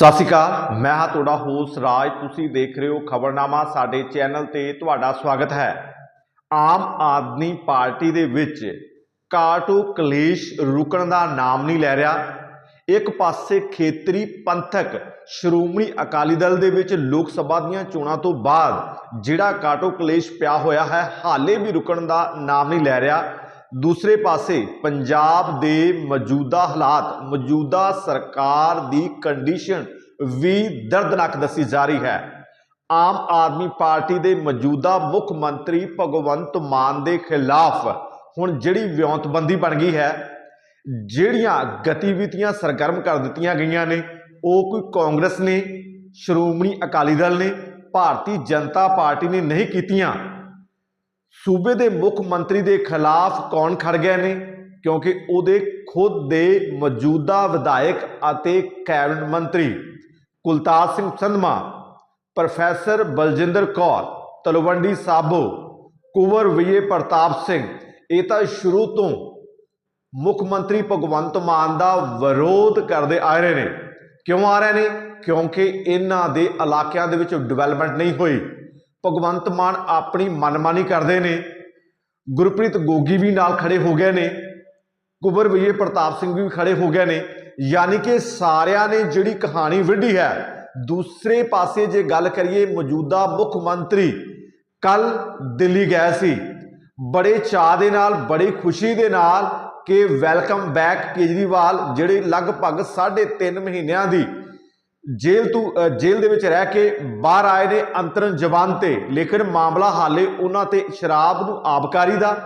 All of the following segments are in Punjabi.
ਸਤਿ ਸ਼੍ਰੀ ਅਕਾਲ, ਮੈਂ ਹਾਂ ਤੁਹਾਡਾ ਹੋਸਟ ਰਾਜ। ਤੁਸੀਂ ਦੇਖ ਰਹੇ ਹੋ ਖਬਰਨਾਮਾ, ਸਾਡੇ ਚੈਨਲ ਤੇ ਤੁਹਾਡਾ ਸਵਾਗਤ ਹੈ। ਆਮ ਆਦਮੀ ਪਾਰਟੀ ਦੇ ਵਿੱਚ ਕਾਟੋ ਕਲੇਸ਼ ਰੁਕਣ ਦਾ ਨਾਮ ਨਹੀਂ ਲੈ ਰਿਹਾ। ਇੱਕ ਪਾਸੇ ਖੇਤਰੀ ਪੰਥਕ ਸ਼੍ਰੋਮਣੀ ਅਕਾਲੀ ਦਲ ਦੇ ਵਿੱਚ ਲੋਕ ਸਭਾ ਦੀਆਂ ਚੋਣਾਂ ਤੋਂ ਬਾਅਦ ਜਿਹੜਾ ਕਾਟੋ ਕਲੇਸ਼ ਪਿਆ ਹੋਇਆ ਹੈ, ਹਾਲੇ ਵੀ ਰੁਕਣ ਦਾ ਨਾਮ ਨਹੀਂ ਲੈ ਰਿਹਾ। ਦੂਸਰੇ ਪਾਸੇ ਪੰਜਾਬ ਦੇ ਮੌਜੂਦਾ ਹਾਲਾਤ, ਮੌਜੂਦਾ ਸਰਕਾਰ ਦੀ ਕੰਡੀਸ਼ਨ ਵੀ ਦਰਦਨਾਕ ਦੱਸੀ ਜਾ ਰਹੀ ਹੈ। ਆਮ ਆਦਮੀ ਪਾਰਟੀ ਦੇ ਮੌਜੂਦਾ ਮੁੱਖ ਮੰਤਰੀ ਭਗਵੰਤ ਮਾਨ ਦੇ ਖਿਲਾਫ ਹੁਣ ਜਿਹੜੀ ਵਿਉਂਤਬੰਦੀ ਬਣ ਗਈ ਹੈ, ਜਿਹੜੀਆਂ ਗਤੀਵਿਧੀਆਂ ਸਰਗਰਮ ਕਰ ਦਿੱਤੀਆਂ ਗਈਆਂ ਨੇ, ਉਹ ਕੋਈ ਕਾਂਗਰਸ ਨੇ, ਸ਼੍ਰੋਮਣੀ ਅਕਾਲੀ ਦਲ ਨੇ, ਭਾਰਤੀ ਜਨਤਾ ਪਾਰਟੀ ਨੇ ਨਹੀਂ ਕੀਤੀਆਂ। ਸੂਬੇ ਦੇ ਮੁੱਖ ਮੰਤਰੀ ਦੇ ਖਿਲਾਫ ਕੌਣ ਖੜ ਗਏ ਨੇ? ਕਿਉਂਕਿ ਉਹਦੇ ਖੁਦ ਦੇ ਮੌਜੂਦਾ ਵਿਧਾਇਕ ਅਤੇ ਕੈਬਨਿਟ ਮੰਤਰੀ ਕੁਲਤਾਰ ਸਿੰਘ ਸੰਧਮਾ, ਪ੍ਰੋਫੈਸਰ ਬਲਜਿੰਦਰ ਕੌਰ, ਤਲਵੰਡੀ ਸਾਬੋ, ਕੁਵਰ ਵਿਜੇ ਪ੍ਰਤਾਪ ਸਿੰਘ, ਇਹ ਤਾਂ ਸ਼ੁਰੂ ਤੋਂ ਮੁੱਖ ਮੰਤਰੀ ਭਗਵੰਤ ਮਾਨ ਦਾ ਵਿਰੋਧ ਕਰਦੇ ਆ ਰਹੇ ਨੇ। ਕਿਉਂ ਆ ਰਹੇ ਨੇ? ਕਿਉਂਕਿ ਇਹਨਾਂ ਦੇ ਇਲਾਕਿਆਂ ਦੇ ਵਿੱਚ ਡਿਵੈਲਪਮੈਂਟ ਨਹੀਂ ਹੋਈ। ਭਗਵੰਤ ਮਾਨ ਆਪਣੀ ਮਨਮਾਨੀ ਕਰਦੇ ਨੇ। ਗੁਰਪ੍ਰੀਤ ਗੋਗੀ ਵੀ ਨਾਲ ਖੜੇ ਹੋ ਗਏ ਨੇ। ਕੁਬਰ ਵਿਜੇ ਪ੍ਰਤਾਪ ਸਿੰਘ ਵੀ ਖੜੇ ਹੋ ਗਏ ਨੇ। ਯਾਨੀ ਕਿ ਸਾਰਿਆਂ ਨੇ ਜਿਹੜੀ ਕਹਾਣੀ ਵਿੱਢੀ ਹੈ, ਦੂਸਰੇ ਪਾਸੇ ਜੇ ਗੱਲ ਕਰੀਏ ਮੌਜੂਦਾ ਮੁੱਖ ਮੰਤਰੀ ਕੱਲ ਦਿੱਲੀ ਗਏ ਸੀ। ਬੜੇ ਚਾਅ ਦੇ ਨਾਲ, ਬੜੀ ਖੁਸ਼ੀ ਦੇ ਨਾਲ ਕਿ ਵੈਲਕਮ ਬੈਕ ਕੇਜਰੀਵਾਲ, ਜਿਹੜੇ ਲਗਭਗ 3.5 ਮਹੀਨਿਆਂ ਦੀ ਜੇਲ੍ਹ ਤੋਂ ਜੇਲ੍ਹ ਦੇ ਵਿੱਚ ਰਹਿ ਕੇ ਬਾਹਰ ਆਏ ਨੇ ਅੰਤਰਨ ਜ਼ਬਾਨ ਤੇ। ਲੇਕਿਨ ਮਾਮਲਾ ਹਾਲੇ ਉਹਨਾਂ ਤੇ ਸ਼ਰਾਬ ਨੂੰ ਆਬਕਾਰੀ ਦਾ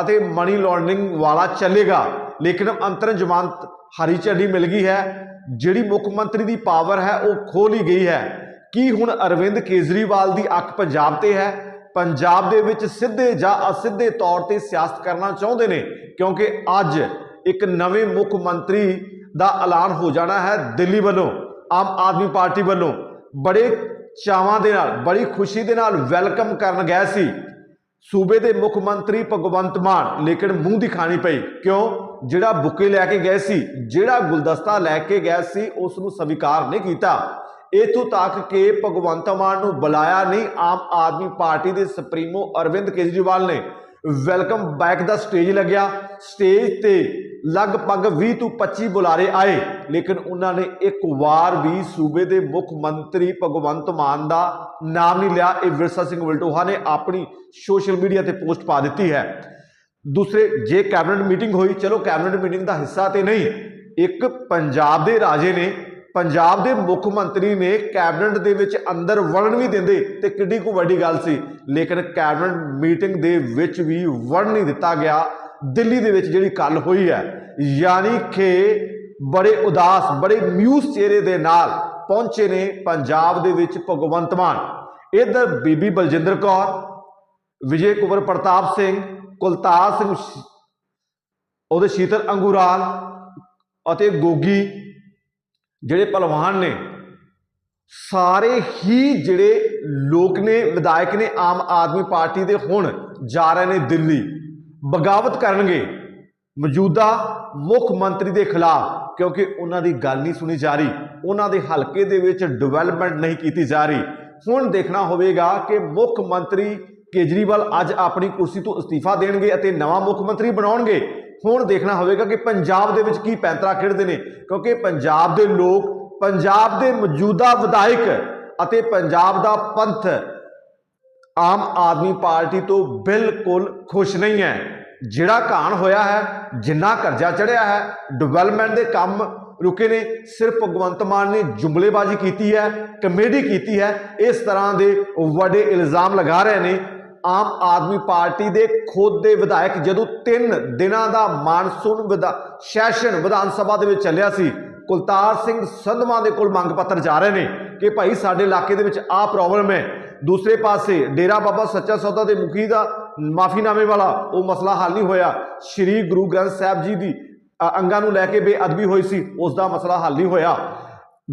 ਅਤੇ ਮਨੀ ਲਾਂਡਰਿੰਗ ਵਾਲਾ ਚੱਲੇਗਾ। ਲੇਕਿਨ ਅੰਤਰਨ ਜ਼ਮਾਨਤ ਹਰੀ ਝੰਡੀ ਮਿਲ ਗਈ ਹੈ। ਜਿਹੜੀ ਮੁੱਖ ਮੰਤਰੀ ਦੀ ਪਾਵਰ ਹੈ, ਉਹ ਖੋਹ ਲਈ ਗਈ ਹੈ। ਕੀ ਹੁਣ ਅਰਵਿੰਦ ਕੇਜਰੀਵਾਲ ਦੀ ਅੱਖ ਪੰਜਾਬ ਤੇ ਹੈ? ਪੰਜਾਬ ਦੇ ਵਿੱਚ ਸਿੱਧੇ ਜਾਂ ਅਸਿੱਧੇ ਤੌਰ ਤੇ ਸਿਆਸਤ ਕਰਨਾ ਚਾਹੁੰਦੇ ਨੇ? ਕਿਉਂਕਿ ਅੱਜ ਇੱਕ ਨਵੇਂ ਮੁੱਖ ਮੰਤਰੀ ਦਾ ਐਲਾਨ ਹੋ ਜਾਣਾ ਹੈ ਦਿੱਲੀ ਵੱਲੋਂ। ਆਮ ਆਦਮੀ ਪਾਰਟੀ ਵੱਲੋਂ ਬੜੇ ਚਾਵਾਂ ਦੇ ਨਾਲ, ਬੜੀ ਖੁਸ਼ੀ ਦੇ ਨਾਲ ਵੈਲਕਮ ਕਰਨ ਗਏ ਸੀ। ਸੂਬੇ ਦੇ ਮੁੱਖ ਮੰਤਰੀ ਭਗਵੰਤ ਮਾਨ ਲੇਕਿਨ ਮੂੰਹ ਦੀ ਪਈ। ਕਿਉਂ? ਜਿਹੜਾ ਬੁੱਕੇ ਲੈ ਕੇ ਗਏ ਸੀ, ਜਿਹੜਾ ਗੁਲਦਸਤਾ ਲੈ ਕੇ ਗਏ ਸੀ ਉਸ ਨੂੰ ਸਵੀਕਾਰ ਨਹੀਂ ਕੀਤਾ। ਇਥੋਂ ਤੱਕ ਕਿ ਭਗਵੰਤ ਮਾਨ ਨੂੰ ਬੁਲਾਇਆ ਨਹੀਂ, ਆਮ ਆਦਮੀ ਪਾਰਟੀ ਦੇ ਸੁਪਰੀਮੋ ਅਰਵਿੰਦ ਕੇਜਰੀਵਾਲ ਨੇ। ਵੈਲਕਮ ਬੈਕ ਦਾ ਸਟੇਜ ਲੱਗਿਆ। ਸਟੇਜ ਤੇ ਲਗਭਗ 20 ਤੋਂ 25 ਬੁਲਾਰੇ ਆਏ, ਲੇਕਿਨ ਉਹਨਾਂ ਨੇ ਇੱਕ ਵਾਰ ਵੀ ਸੂਬੇ ਦੇ ਮੁੱਖ ਮੰਤਰੀ ਭਗਵੰਤ ਮਾਨ ਦਾ ਨਾਮ ਨਹੀਂ ਲਿਆ। ਇਹ ਵਿਰਸਾ ਸਿੰਘ ਵਲਟੋਹਾ ਨੇ ਆਪਣੀ ਸੋਸ਼ਲ ਮੀਡੀਆ ਤੇ ਪੋਸਟ ਪਾ ਦਿੱਤੀ ਹੈ। ਦੂਸਰੇ, ਜੇ ਕੈਬਨਿਟ ਮੀਟਿੰਗ ਹੋਈ, ਚਲੋ ਕੈਬਨਿਟ ਮੀਟਿੰਗ ਦਾ ਹਿੱਸਾ ਤੇ ਨਹੀਂ, ਇੱਕ ਪੰਜਾਬ ਦੇ ਰਾਜੇ ਨੇ, ਪੰਜਾਬ ਦੇ ਮੁੱਖ ਮੰਤਰੀ ਨੇ ਕੈਬਨਿਟ ਦੇ ਵਿੱਚ ਅੰਦਰ ਵੜਨ ਵੀ ਦਿੰਦੇ ਤੇ ਕਿੱਡੀ ਕੋ ਵੱਡੀ ਗੱਲ ਸੀ, ਲੇਕਿਨ ਕੈਬਨਿਟ ਮੀਟਿੰਗ ਦੇ ਵਿੱਚ ਵੀ ਵੜਨ ਨਹੀਂ ਦਿੱਤਾ ਗਿਆ। ਦਿੱਲੀ ਦੇ ਵਿੱਚ ਜਿਹੜੀ ਕੱਲ ਹੋਈ ਹੈ, ਯਾਨੀ ਕਿ ਬੜੇ ਉਦਾਸ, ਬੜੇ ਮਿਊਸ ਚਿਹਰੇ ਦੇ ਨਾਲ ਪਹੁੰਚੇ ਨੇ ਪੰਜਾਬ ਦੇ ਵਿੱਚ ਭਗਵੰਤ ਮਾਨ। ਇਧਰ ਬੀਬੀ ਬਲਜਿੰਦਰ ਕੌਰ, ਵਿਜੇ ਕੁਵਰ ਪ੍ਰਤਾਪ ਸਿੰਘ, ਕੁਲਤਾਰ ਸਿੰਘ ਉਹਦੇ ਸ਼ੀਤਲ ਅੰਗੂਰਾਲ ਅਤੇ ਗੋਗੀ ਜਿਹੜੇ ਪਹਿਲਵਾਨ ਨੇ, ਸਾਰੇ ਹੀ ਜਿਹੜੇ ਲੋਕ ਨੇ, ਵਿਧਾਇਕ ਨੇ, ਆਮ ਆਦਮੀ ਪਾਰਟੀ ਦੇ ਹੁਣ ਜਾ ਰਹੇ ਨੇ ਦਿੱਲੀ। ਬਗਾਵਤ ਕਰਨਗੇ ਮੌਜੂਦਾ ਮੁੱਖ ਮੰਤਰੀ ਦੇ ਖਿਲਾਫ, ਕਿਉਂਕਿ ਉਹਨਾਂ ਦੀ ਗੱਲ ਨਹੀਂ ਸੁਣੀ ਜਾ ਰਹੀ। ਉਹਨਾਂ ਦੇ ਹਲਕੇ ਦੇ ਵਿੱਚ ਡਿਵੈਲਪਮੈਂਟ ਨਹੀਂ ਕੀਤੀ ਜਾ ਰਹੀ। ਹੁਣ ਦੇਖਣਾ ਹੋਵੇਗਾ ਕਿ ਮੁੱਖ ਮੰਤਰੀ ਕੇਜਰੀਵਾਲ ਅੱਜ ਆਪਣੀ ਕੁਰਸੀ ਤੋਂ ਅਸਤੀਫਾ ਦੇਣਗੇ ਅਤੇ ਨਵਾਂ ਮੁੱਖ ਮੰਤਰੀ ਬਣਾਉਣਗੇ। ਹੁਣ ਦੇਖਣਾ ਹੋਵੇਗਾ ਕਿ ਪੰਜਾਬ ਦੇ ਵਿੱਚ ਕੀ ਪੈਂਤਰਾ ਖੇਡਦੇ ਨੇ, ਕਿਉਂਕਿ ਪੰਜਾਬ ਦੇ ਲੋਕ, ਪੰਜਾਬ ਦੇ ਮੌਜੂਦਾ ਵਿਧਾਇਕ ਅਤੇ ਪੰਜਾਬ ਦਾ ਪੰਥ ਆਮ ਆਦਮੀ ਪਾਰਟੀ ਤੋਂ ਬਿਲਕੁਲ ਖੁਸ਼ ਨਹੀਂ ਹੈ। ਜਿਹੜਾ ਘਾਣ ਹੋਇਆ ਹੈ, ਜਿੰਨਾ ਕਰਜ਼ਾ ਚੜਿਆ ਹੈ ਡਿਵੈਲਪਮੈਂਟ ਦੇ ਕੰਮ ਰੁਕੇ ਨੇ, ਸਿਰਫ ਭਗਵੰਤ ਮਾਨ ਨੇ ਜੁਮਲੇਬਾਜ਼ੀ ਕੀਤੀ ਹੈ ਕਮੇਡੀ ਕੀਤੀ ਹੈ, ਇਸ ਤਰ੍ਹਾਂ ਦੇ ਵੱਡੇ ਇਲਜ਼ਾਮ ਲਗਾ ਰਹੇ ਨੇ। ਆਮ ਆਦਮੀ ਪਾਰਟੀ ਦੇ ਖੁਦ ਦੇ ਵਿਧਾਇਕ ਜਦੋਂ 3 ਦਿਨਾਂ ਦਾ ਮਾਨਸੂਨ ਵਿਧਾ, ਸੈਸ਼ਨ ਵਿਧਾਨ ਸਭਾ ਦੇ ਵਿੱਚ ਚੱਲਿਆ ਸੀ ਕੁਲਤਾਰ ਸਿੰਘ ਸੰਧਵਾ ਦੇ ਕੋਲ ਮੰਗ ਪੱਤਰ ਜਾ ਰਹੇ ਨੇ ਕਿ ਭਾਈ ਸਾਡੇ ਇਲਾਕੇ ਦੇ ਵਿੱਚ ਆਹ ਪ੍ਰੋਬਲਮ ਹੈ। ਦੂਸਰੇ ਪਾਸੇ ਡੇਰਾ ਬਾਬਾ ਸੱਚਾ ਸੌਦਾ ਦੇ ਮੁਖੀ ਦਾ ਮਾਫੀਨਾਮੇ ਵਾਲਾ ਉਹ ਮਸਲਾ ਹੱਲ ਨਹੀਂ ਹੋਇਆ। ਸ੍ਰੀ ਗੁਰੂ ਗ੍ਰੰਥ ਸਾਹਿਬ ਜੀ ਦੀ ਅੰਗਾਂ ਨੂੰ ਲੈ ਕੇ ਬੇਅਦਬੀ ਹੋਈ ਸੀ ਉਸ ਦਾ ਮਸਲਾ ਹੱਲ ਨਹੀਂ ਹੋਇਆ।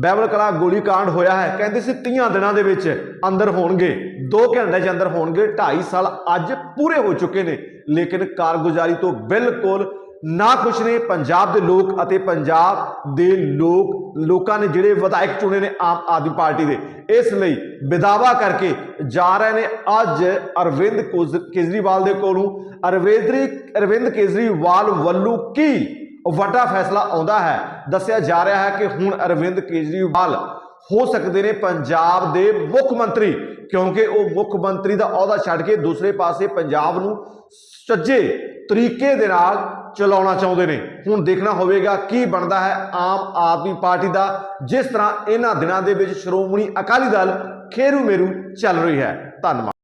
ਬੈਬਲ ਕਲਾ ਗੋਲੀ ਹੋਇਆ ਹੈ। ਕਹਿੰਦੇ ਸੀ 30 ਦਿਨਾਂ ਦੇ ਵਿੱਚ ਅੰਦਰ ਹੋਣਗੇ 2 ਘੰਟੇ ਦੇ ਅੰਦਰ ਹੋਣਗੇ 2.5 ਸਾਲ ਅੱਜ ਪੂਰੇ ਹੋ ਚੁੱਕੇ ਨੇ। ਲੇਕਿਨ ਕਾਰਗੁਜ਼ਾਰੀ ਤੋਂ ਬਿਲਕੁਲ ਨਾ ਖੁਸ਼ ਨੇ ਪੰਜਾਬ ਦੇ ਲੋਕ ਅਤੇ ਪੰਜਾਬ ਦੇ ਲੋਕ, ਲੋਕਾਂ ਨੇ ਜਿਹੜੇ ਵਿਧਾਇਕ ਚੁਣੇ ਨੇ ਆਮ ਆਦਮੀ ਪਾਰਟੀ ਦੇ। ਇਸ ਲਈ ਵਿਦਾਵਾ ਕਰਕੇ ਜਾ ਰਹੇ ਨੇ ਅੱਜ ਅਰਵਿੰਦ ਕੁਜ- ਕੇਜਰੀਵਾਲ ਦੇ ਕੋਲੋਂ। ਅਰਵਿੰਦਰੀ, ਅਰਵਿੰਦ ਕੇਜਰੀਵਾਲ ਵੱਲੋਂ ਕੀ ਵੱਡਾ ਫੈਸਲਾ ਆਉਂਦਾ ਹੈ? ਦੱਸਿਆ ਜਾ ਰਿਹਾ ਹੈ ਕਿ ਹੁਣ ਅਰਵਿੰਦ ਕੇਜਰੀਵਾਲ ਹੋ ਸਕਦੇ ਨੇ ਪੰਜਾਬ ਦੇ ਮੁੱਖ ਮੰਤਰੀ, ਕਿਉਂਕਿ ਉਹ ਮੁੱਖ ਮੰਤਰੀ ਦਾ ਅਹੁਦਾ ਛੱਡ ਕੇ ਦੂਸਰੇ ਪਾਸੇ ਪੰਜਾਬ ਨੂੰ ਸੱਜੇ ਤਰੀਕੇ ਦੇ ਨਾਲ ਚਲਾਉਣਾ ਚਾਹੁੰਦੇ ਨੇ। ਹੁਣ ਦੇਖਣਾ ਹੋਵੇਗਾ ਕੀ ਬਣਦਾ ਹੈ ਆਮ ਆਦਮੀ ਪਾਰਟੀ ਦਾ, ਜਿਸ ਤਰ੍ਹਾਂ ਇਹਨਾਂ ਦਿਨਾਂ ਦੇ ਵਿੱਚ ਸ਼੍ਰੋਮਣੀ ਅਕਾਲੀ ਦਲ ਖੇਰੂ ਮੇਰੂ ਚੱਲ ਰਹੀ ਹੈ। ਧੰਨਵਾਦ।